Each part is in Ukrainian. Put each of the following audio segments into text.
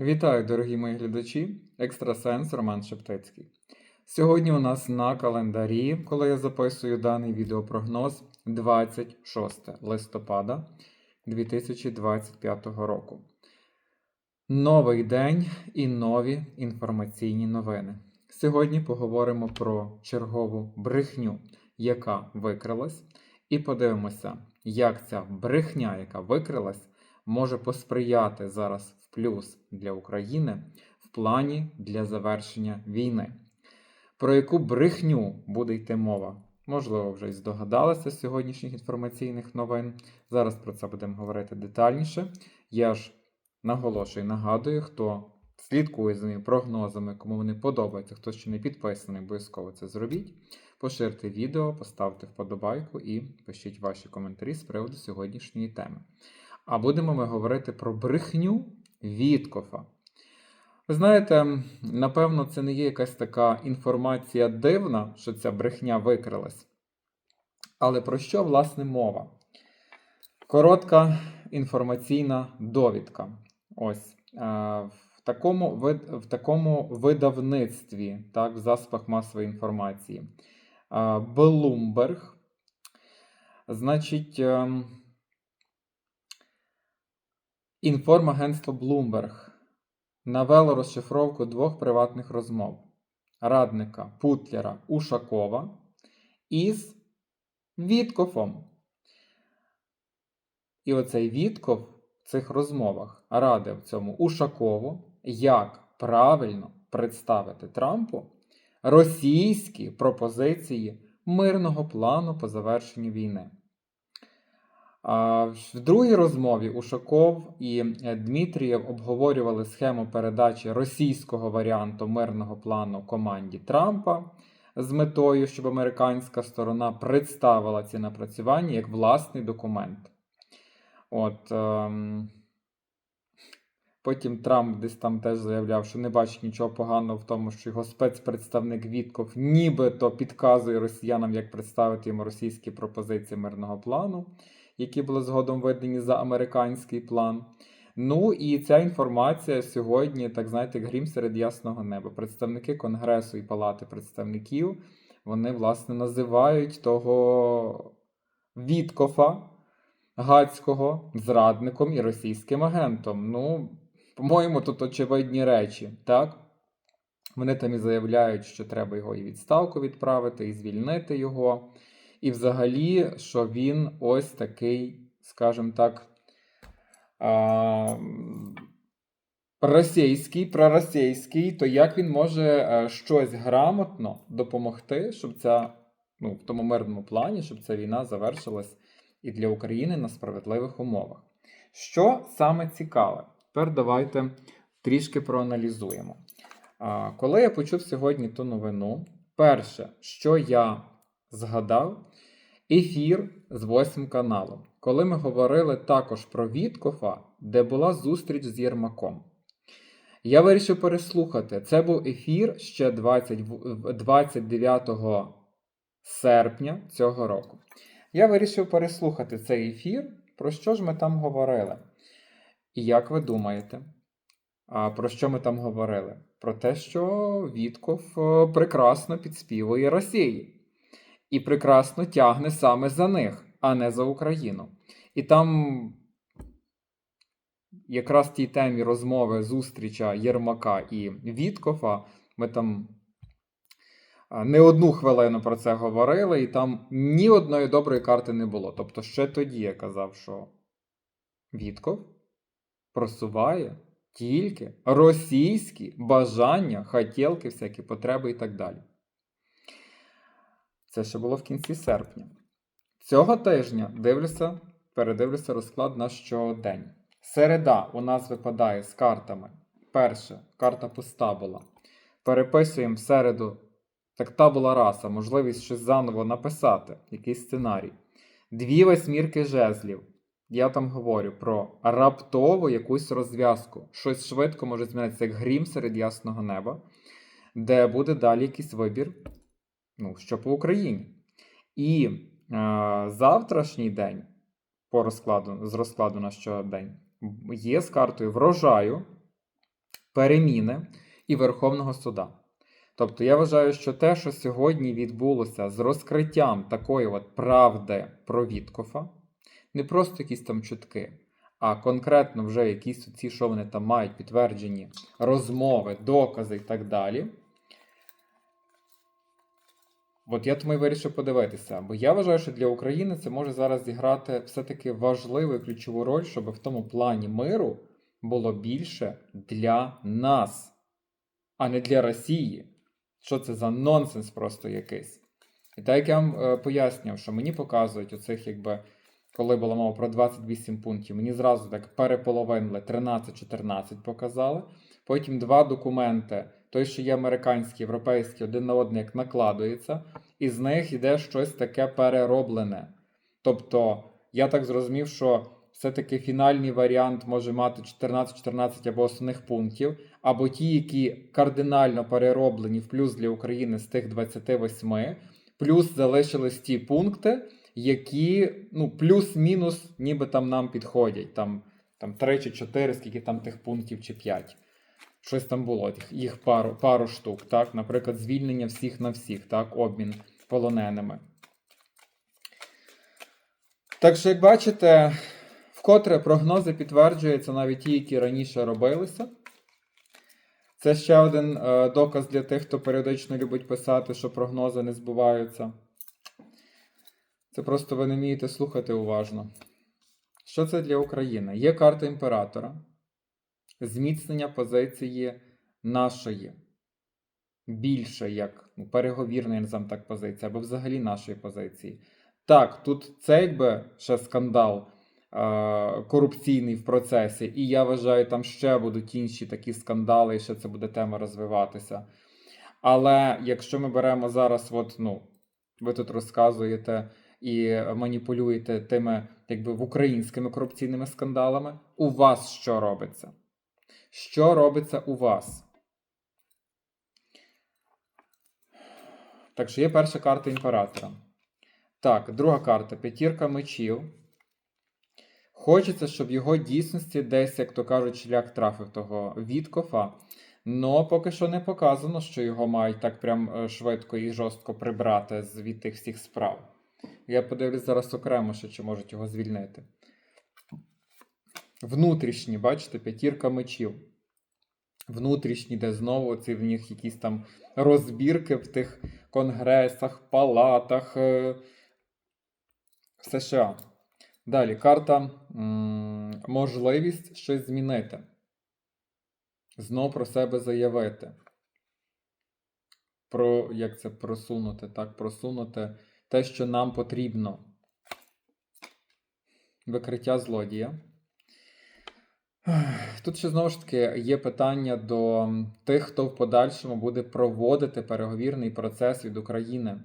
Вітаю, дорогі мої глядачі! Екстрасенс Роман Шептицький. Сьогодні у нас на календарі, коли я записую даний відеопрогноз, 26 листопада 2025 року. Новий день і нові інформаційні новини. Сьогодні поговоримо про чергову брехню, яка викрилась, і подивимося, як ця брехня, яка викрилась, може посприяти зараз плюс для України в плані для завершення війни. Про яку брехню буде йти мова? Можливо, вже й здогадалися з сьогоднішніх інформаційних новин. Зараз про це будемо говорити детальніше. Я ж наголошую, нагадую, хто слідкує за моїми прогнозами, кому вони подобаються, хто ще не підписаний, обов'язково це зробіть. Поширте відео, поставте вподобайку і пишіть ваші коментарі з приводу сьогоднішньої теми. А будемо ми говорити про брехню Віткофа. Ви знаєте, напевно, це не є якась така інформація дивна, що ця брехня викрилась. Але про що, власне, мова? Коротка інформаційна довідка. Ось. В такому в такому видавництві, так, в засобах масової інформації. Bloomberg, значить, ем, інформагентство Bloomberg навело розшифровку двох приватних розмов радника Путлера Ушакова із Віткофом. І оцей Вітков в цих розмовах радив цьому Ушакову, як правильно представити Трампу російські пропозиції мирного плану по завершенню війни. В другій розмові Ушаков і Дмитрієв обговорювали схему передачі російського варіанту мирного плану команді Трампа з метою, щоб американська сторона представила ці напрацювання як власний документ. От, ем... Потім Трамп десь там теж заявляв, що не бачить нічого поганого в тому, що його спецпредставник Вітков нібито підказує росіянам, як представити йому російські пропозиції мирного плану які були згодом видані за американський план. Ну і ця інформація сьогодні, так знаєте, грім серед ясного неба. Представники Конгресу і Палати представників вони, власне, називають того Віткофа Гацького зрадником і російським агентом. Ну, по-моєму, тут очевидні речі, так? Вони там і заявляють, що треба його і відставку відправити, і звільнити його. І взагалі, що він ось такий, скажімо так, російський, проросійський, то як він може е, щось грамотно допомогти, щоб ця, ну, в тому мирному плані, щоб ця війна завершилась і для України на справедливих умовах? Що саме цікаве? Тепер давайте трішки проаналізуємо. Коли я почув сьогодні ту новину, перше, що я згадав, ефір з восьмим каналом, коли ми говорили також про Віткофа, де була зустріч з Єрмаком. Я вирішив переслухати. Це був ефір ще 20, 29 серпня цього року. Я вирішив переслухати цей ефір, про що ж ми там говорили. І як ви думаєте, а про що ми там говорили? Про те, що Вітков е, прекрасно підспівує Росії і прекрасно тягне саме за них, а не за Україну. І там якраз в тій темі розмови зустріча Єрмака і Віткофа, ми там не одну хвилину про це говорили, і там ні одної доброї карти не було. Тобто, ще тоді я казав, що Вітков просуває тільки російські бажання, хотілки, всякі потреби і так далі. Це ще було в кінці серпня. Цього тижня дивлюся, передивлюся розклад на щодень. Середа у нас випадає з картами. Перше, карта пуста була. Переписуємо в середу. Так та була раса, можливість щось заново написати, якийсь сценарій. Дві восьмірки жезлів. Я там говорю про раптову якусь розв'язку. Щось швидко може змінитися, як грім серед ясного неба, де буде далі якийсь вибір ну, що по Україні. І е, завтрашній день по розкладу, з розкладу на щодень є з картою врожаю. переміни і Верховного суда. Тобто я вважаю, що те, що сьогодні відбулося з розкриттям такої от правди про Віткофа, не просто якісь там чутки, а конкретно вже якісь ці, що вони там мають підтверджені розмови, докази і так далі. От я тому і вирішив подивитися, бо я вважаю, що для України це може зараз зіграти все-таки важливу і ключову роль, щоб в тому плані миру було більше для нас, а не для Росії. Що це за нонсенс просто якийсь? І так як я вам е, пояснював, що мені показують оцих, якби, коли була мова про 28 пунктів, мені зразу так переполовинили 13-14 показали. Потім два документи, той, що є американський, європейський, один на один як накладується, і з них йде щось таке перероблене. Тобто, я так зрозумів, що все-таки фінальний варіант може мати 14-14 або основних пунктів, або ті, які кардинально перероблені в плюс для України з тих 28, плюс залишились ті пункти, які ну, плюс-мінус ніби там нам підходять. Там, там 3 чи 4, скільки там тих пунктів, чи 5. Щось там було, їх, пару, пару штук, так? Наприклад, звільнення всіх на всіх, так, обмін полоненими. Так що, як бачите, вкотре прогнози підтверджуються навіть ті, які раніше робилися. Це ще один е, доказ для тих, хто періодично любить писати, що прогнози не збуваються. Це просто ви не вмієте слухати уважно. Що це для України? Є карта імператора, зміцнення позиції нашої. Більше як ну, не знаю, так позиція, або взагалі нашої позиції. Так, тут це якби ще скандал е- корупційний в процесі, і я вважаю, там ще будуть інші такі скандали, і ще це буде тема розвиватися. Але якщо ми беремо зараз, от, ну, ви тут розказуєте і маніпулюєте тими, якби в українськими корупційними скандалами, у вас що робиться? Що робиться у вас? Так що є перша карта імператора. Так, друга карта п'ятірка мечів. Хочеться, щоб його дійсності десь, як то кажуть, шлях трафив того Віткофа. Но поки що не показано, що його мають так прям е, швидко і жорстко прибрати від тих всіх справ. Я подивлюсь зараз окремо, ще, чи можуть його звільнити. Внутрішні, бачите, п'ятірка мечів. Внутрішні, де знову ці в них якісь там розбірки в тих конгресах, палатах е, США. Далі карта м, можливість щось змінити. Знов про себе заявити. Про як це просунути? Так, просунути те, що нам потрібно. Викриття злодія. Тут ще знову ж таки є питання до тих, хто в подальшому буде проводити переговірний процес від України.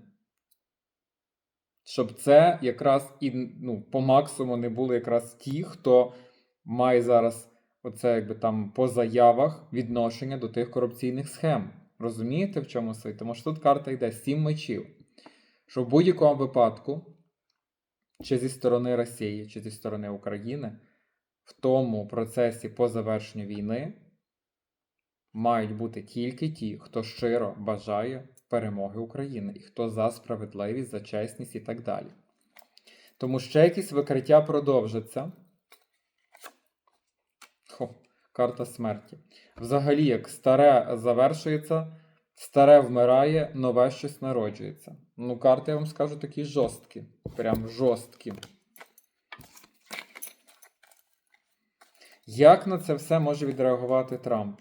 Щоб це якраз і ну, по максимуму не були якраз ті, хто має зараз оце якби там по заявах відношення до тих корупційних схем. Розумієте, в чому суть? Тому що тут карта йде сім мечів. Що в будь-якому випадку, чи зі сторони Росії, чи зі сторони України, в тому процесі по завершенню війни мають бути тільки ті, хто щиро бажає перемоги України і хто за справедливість, за чесність і так далі. Тому ще якісь викриття продовжаться. Хо, карта смерті. Взагалі, як старе завершується, старе вмирає, нове щось народжується. Ну, карти, я вам скажу, такі жорсткі. Прям жорсткі. Як на це все може відреагувати Трамп?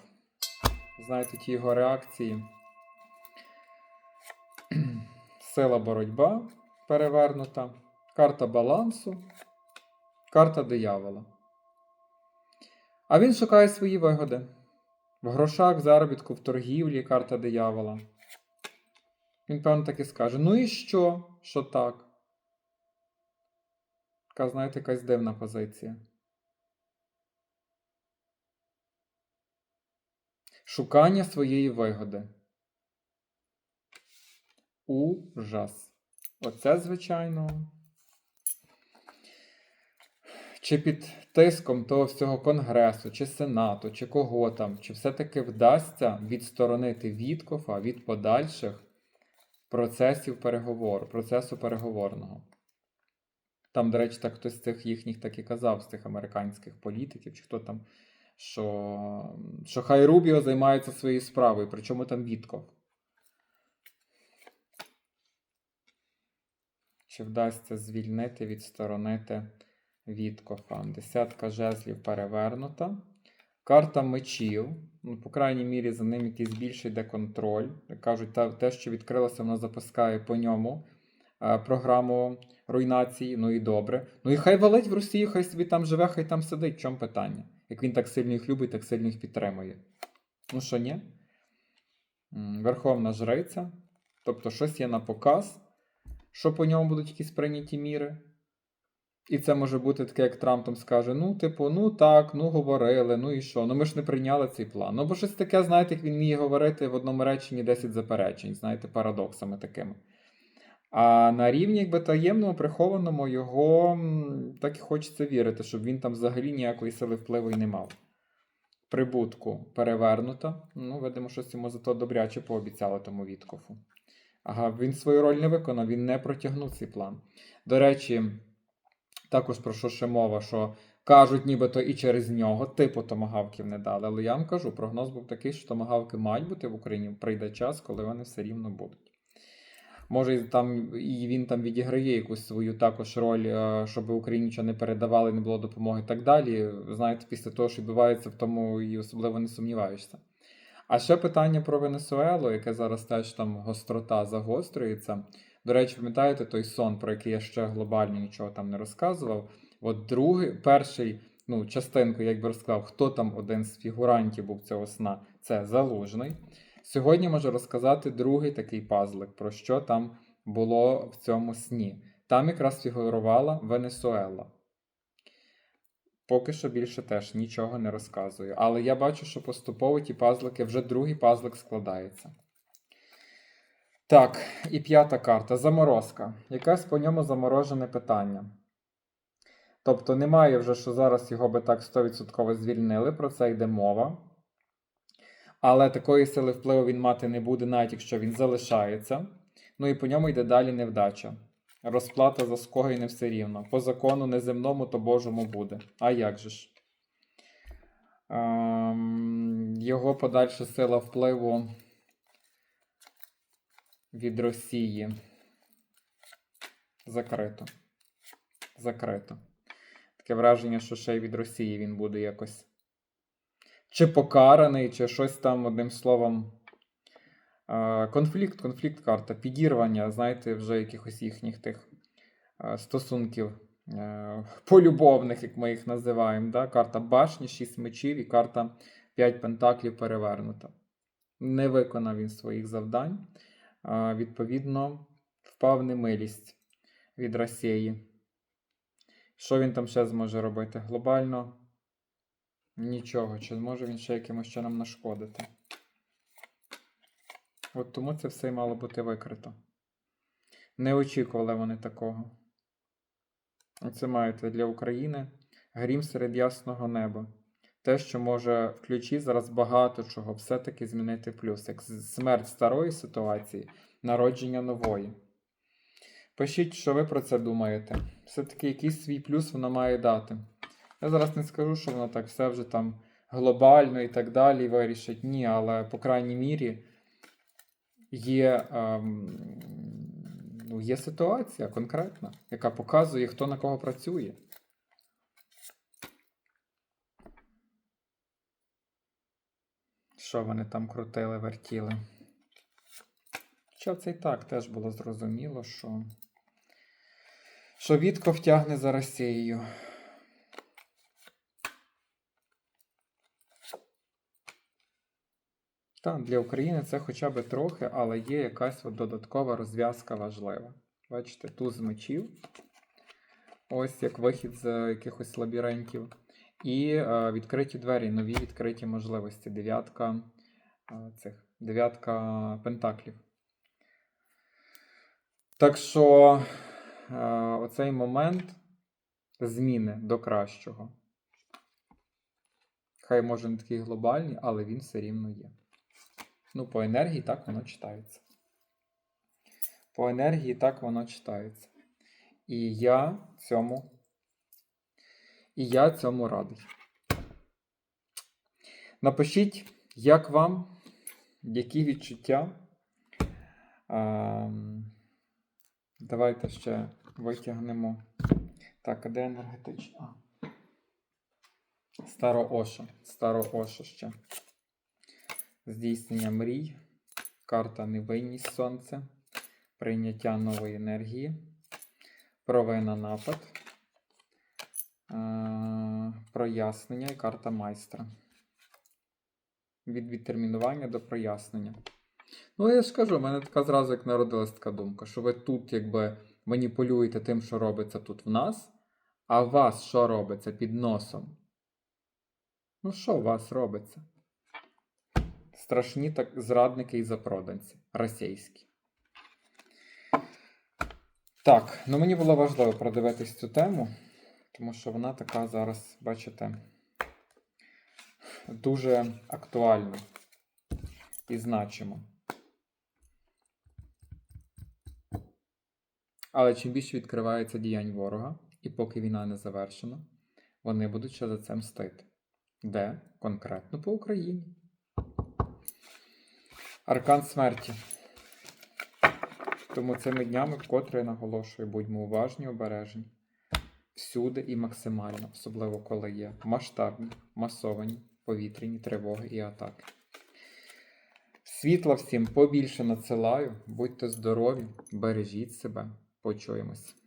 Знаєте, ті його реакції. Сила боротьба перевернута. Карта балансу. Карта диявола. А він шукає свої вигоди. В грошах, в заробітку, в торгівлі карта диявола. Він, певно, так і скаже: Ну і що? Що так? Така, знаєте, якась дивна позиція. Шукання своєї вигоди. Ужас. Оце, звичайно. чи під тиском того всього Конгресу, чи Сенату, чи кого там, чи все-таки вдасться відсторонити Віткофа від подальших процесів переговору, процесу переговорного. Там, до речі, так хтось з цих їхніх так і казав, з цих американських політиків, чи хто там, що, що хай Рубіо займається своєю справою, причому там Вітков. Чи вдасться звільнити, відсторонити Віткофа? Десятка жезлів перевернута. Карта мечів. Ну, по крайній мірі, за ним якийсь більший йде контроль. Кажуть, те, що відкрилося, воно запускає по ньому е, програму руйнації. Ну і добре. Ну і хай валить в Росію, хай собі там живе, хай там сидить. В чому питання? Як він так сильно їх любить, так сильно їх підтримує. Ну що, ні? Верховна жриця. Тобто, щось є на показ, що по ньому будуть якісь прийняті міри. І це може бути таке, як Трамп там скаже: ну, типу, ну так, ну говорили, ну і що? Ну ми ж не прийняли цей план. Ну, бо щось таке, знаєте, як він вміє говорити в одному реченні 10 заперечень, знаєте, парадоксами такими. А на рівні якби таємному, прихованому, його так і хочеться вірити, щоб він там взагалі ніякої сили впливу і не мав. Прибутку перевернуто. Ну, видимо, щось йому зато добряче пообіцяли тому Віткофу. Ага, він свою роль не виконав, він не протягнув цей план. До речі, також про що ще мова, що кажуть, нібито і через нього типу томагавків не дали. Але я вам кажу, прогноз був такий, що томагавки мають бути в Україні. Прийде час, коли вони все рівно будуть. Може, там і він там відіграє якусь свою також роль, е, щоб Україні нічого не передавали, не було допомоги і так далі. Знаєте, після того, що відбувається, в тому і особливо не сумніваєшся. А ще питання про Венесуелу, яке зараз теж там гострота загострюється. До речі, пам'ятаєте той сон, про який я ще глобально нічого там не розказував. От другий, перший, ну, частинку, як би розказав, хто там один з фігурантів був цього сна, це залужний. Сьогодні можу розказати другий такий пазлик, про що там було в цьому сні. Там якраз фігурувала Венесуела. Поки що більше теж нічого не розказую. Але я бачу, що поступово ті пазлики вже другий пазлик складається. Так, і п'ята карта заморозка. Якесь по ньому заморожене питання. Тобто немає вже, що зараз його би так 100% звільнили, про це йде мова. Але такої сили впливу він мати не буде, навіть якщо він залишається. Ну і по ньому йде далі невдача. Розплата за скоги не все рівно. По закону неземному, то Божому буде. А як же ж? Ем, його подальша сила впливу від Росії. Закрито. Закрито. Таке враження, що ще й від Росії він буде якось. Чи покараний, чи щось там, одним словом. Конфлікт, конфлікт карта, підірвання, знаєте, вже якихось їхніх тих стосунків полюбовних, як ми їх називаємо. Да? Карта башні, 6 мечів і карта 5 пентаклів перевернута. Не виконав він своїх завдань. Відповідно, впав немилість від Росії. Що він там ще зможе робити? Глобально нічого. Чи зможе він ще якимось чином нашкодити? От тому це все й мало бути викрито. Не очікували вони такого. Оце маєте для України грім серед ясного неба. Те, що може в ключі зараз багато чого все-таки змінити плюс, як смерть старої ситуації, народження нової. Пишіть, що ви про це думаєте. Все-таки якийсь свій плюс вона має дати. Я зараз не скажу, що вона так все вже там глобально і так далі вирішить. Ні, але по крайній мірі є, ем, ну, є ситуація конкретна, яка показує, хто на кого працює. Що вони там крутили, вертіли. Хоча це і так теж було зрозуміло, що, що Вітков тягне за Росією. Так, для України це хоча б трохи, але є якась от додаткова розв'язка важлива. Бачите, туз мечів. Ось як вихід з якихось лабіринтів. І е, відкриті двері, нові відкриті можливості. Дев'ятка е, цих дев'ятка пентаклів. Так що е, оцей момент зміни до кращого. Хай може не такий глобальний, але він все рівно є. Ну, по енергії так воно читається. По енергії так воно читається. І я цьому. І я цьому радий. Напишіть, як вам, які відчуття. Давайте ще витягнемо. Так, а де енергетичні? А. Старо Оша. Старо Оша ще. Здійснення мрій. Карта невинність сонце. Прийняття нової енергії. Провина напад. Прояснення і карта майстра. Від відтермінування до прояснення. Ну, я ж кажу, в мене така зразу як народилась така думка, що ви тут якби маніпулюєте тим, що робиться тут в нас, а вас що робиться під носом? Ну, що у вас робиться? Страшні так зрадники і запроданці. Російські. Так, ну мені було важливо продивитись цю тему, тому що вона така зараз, бачите, дуже актуальна і значима. Але чим більше відкривається діянь ворога, і поки війна не завершена, вони будуть ще за це мстити. Де? Конкретно по Україні. Аркан смерті. Тому цими днями вкотре я наголошую, будьмо уважні, обережні. Всюди і максимально, особливо коли є масштабні, масовані повітряні тривоги і атаки. Світла всім побільше надсилаю. Будьте здорові, бережіть себе. Почуємось.